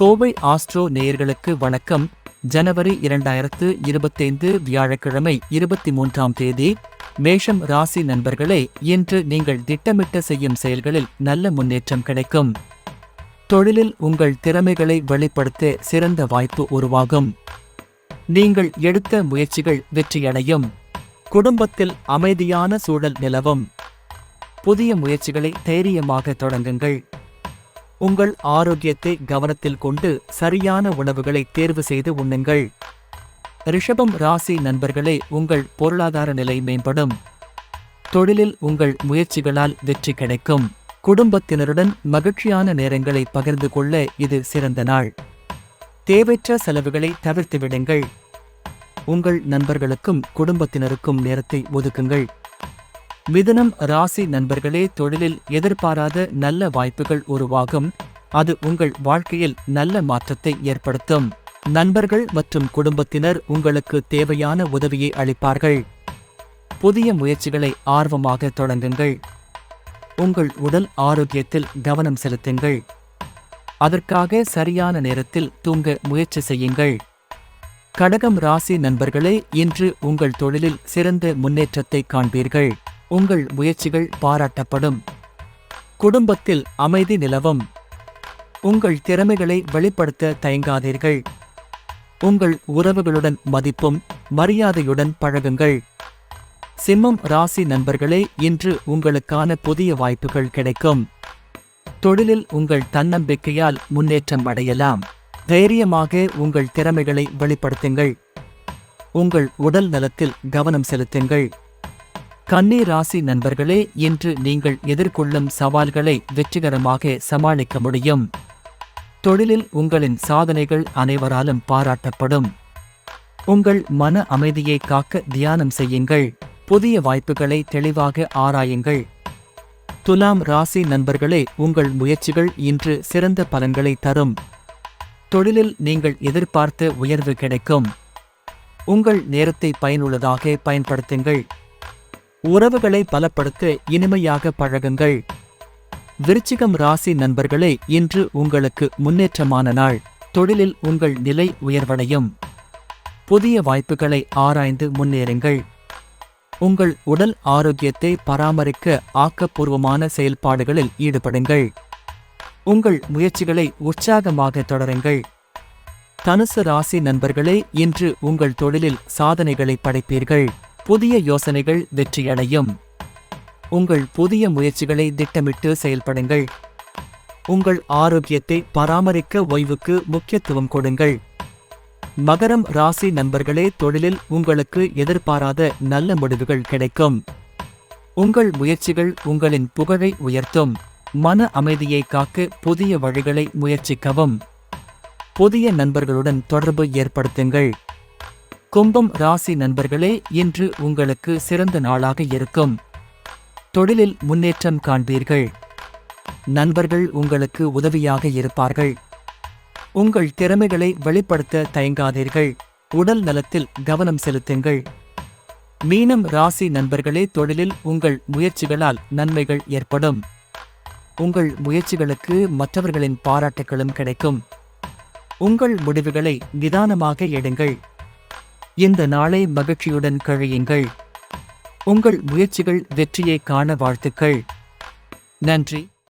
Kovai astro நேயர்களுக்கு வணக்கம். ஜனவரி இரண்டாயிரத்து இருபத்தைந்து வியாழக்கிழமை இருபத்தி மூன்றாம் தேதி மேஷம் ராசி நண்பர்களே இன்று நீங்கள் திட்டமிட்ட செய்யும் செயல்களில் நல்ல முன்னேற்றம் கிடைக்கும். தொழிலில் உங்கள் திறமைகளை வெளிப்படுத்த சிறந்த வாய்ப்பு உருவாகும். நீங்கள் எடுத்த முயற்சிகள் வெற்றியடையும். குடும்பத்தில் அமைதியான சூழல் நிலவும். புதிய முயற்சிகளை தைரியமாக தொடங்குங்கள். உங்கள் ஆரோக்கியத்தை கவனத்தில் கொண்டு சரியான உணவுகளை தேர்வு செய்து உண்ணுங்கள். ரிஷபம் ராசி நண்பர்களே உங்கள் பொருளாதார நிலை மேம்படும். தொழிலில் உங்கள் முயற்சிகளால் வெற்றி கிடைக்கும். குடும்பத்தினருடன் மகிழ்ச்சியான நேரங்களை பகிர்ந்து கொள்ள இது சிறந்த நாள். தேவையற்ற செலவுகளை தவிர்த்து விடுங்கள். உங்கள் நண்பர்களுக்கும் குடும்பத்தினருக்கும் நேரத்தை ஒதுக்குங்கள். மிதனம் ராசி நண்பர்களே தொழிலில் எதிர்பாராத நல்ல வாய்ப்புகள் உருவாகும். அது உங்கள் வாழ்க்கையில் நல்ல மாற்றத்தை ஏற்படுத்தும். நண்பர்கள் மற்றும் குடும்பத்தினர் உங்களுக்கு தேவையான உதவியை அளிப்பார்கள். புதிய முயற்சிகளை ஆர்வமாக தொடங்குங்கள். உங்கள் உடல் ஆரோக்கியத்தில் கவனம் செலுத்துங்கள். அதற்காக சரியான நேரத்தில் தூங்க முயற்சி செய்யுங்கள். கடகம் ராசி நண்பர்களே இன்று உங்கள் தொழிலில் சிறந்த முன்னேற்றத்தை காண்பீர்கள். உங்கள் முயற்சிகள் பாராட்டப்படும். குடும்பத்தில் அமைதி நிலவும். உங்கள் திறமைகளை வெளிப்படுத்த தயங்காதீர்கள். உங்கள் உறவுகளுடன் மதிப்பும் மரியாதையுடன் பழகுங்கள். சிம்மம் ராசி நண்பர்களே இன்று உங்களுக்கான புதிய வாய்ப்புகள் கிடைக்கும். தொழிலில் உங்கள் தன்னம்பிக்கையால் முன்னேற்றம் அடையலாம். தைரியமாக உங்கள் திறமைகளை வெளிப்படுத்துங்கள். உங்கள் உடல் நலத்தில் கவனம் செலுத்துங்கள். கன்னி ராசி நண்பர்களே இன்று நீங்கள் எதிர்கொள்ளும் சவால்களை வெற்றிகரமாக சமாளிக்க முடியும். தொழிலில் உங்களின் சாதனைகள் அனைவராலும் பாராட்டப்படும். உங்கள் மன அமைதியை காக்க தியானம் செய்யுங்கள். புதிய வாய்ப்புகளை தெளிவாக ஆராயுங்கள். துலாம் ராசி நண்பர்களே உங்கள் முயற்சிகள் இன்று சிறந்த பலன்களை தரும். தொழிலில் நீங்கள் எதிர்பார்த்த உயர்வு கிடைக்கும். உங்கள் நேரத்தை பயனுள்ளதாக பயன்படுத்துங்கள். உறவுகளை பலப்படுத்த இனிமையாக பழகுங்கள். விருச்சிகம் ராசி நண்பர்களே இன்று உங்களுக்கு முன்னேற்றமான நாள். தொழிலில் உங்கள் நிலை உயர்வடையும். புதிய வாய்ப்புகளை ஆராய்ந்து முன்னேறுங்கள். உங்கள் உடல் ஆரோக்கியத்தை பராமரிக்க ஆக்கப்பூர்வமான செயல்பாடுகளில் ஈடுபடுங்கள். உங்கள் முயற்சிகளை உற்சாகமாக தொடருங்கள். தனுசு ராசி நண்பர்களே இன்று உங்கள் தொழிலில் சாதனைகளை படைப்பீர்கள். புதிய யோசனைகள் வெற்றியடையும். உங்கள் புதிய முயற்சிகளை திட்டமிட்டு செயல்படுங்கள். உங்கள் ஆரோக்கியத்தை பராமரிக்க ஓய்வுக்கு முக்கியத்துவம் கொடுங்கள். மகரம் ராசி நண்பர்களே தொழிலில் உங்களுக்கு எதிர்பாராத நல்ல முடிவுகள் கிடைக்கும். உங்கள் முயற்சிகள் உங்களின் புகழை உயர்த்தும். மன அமைதியை காக்க புதிய வழிகளை முயற்சிக்கவும். புதிய நண்பர்களுடன் தொடர்பு ஏற்படுத்துங்கள். கும்பம் ராசி நண்பர்களே இன்று உங்களுக்கு சிறந்த நாளாக இருக்கும். தொழிலில் முன்னேற்றம் காண்பீர்கள். நண்பர்கள் உங்களுக்கு உதவியாக இருப்பார்கள். உங்கள் திறமைகளை வெளிப்படுத்த தயங்காதீர்கள். உடல் நலத்தில் கவனம் செலுத்துங்கள். மீனம் ராசி நண்பர்களே தொழிலில் உங்கள் முயற்சிகளால் நன்மைகள் ஏற்படும். உங்கள் முயற்சிகளுக்கு மற்றவர்களின் பாராட்டுகளும் கிடைக்கும். உங்கள் முடிவுகளை நிதானமாக எடுங்கள். இந்த நாளை மகிழ்ச்சியுடன் கழியுங்கள். உங்கள் முயற்சிகள் வெற்றியை காண வாழ்த்துக்கள். நன்றி.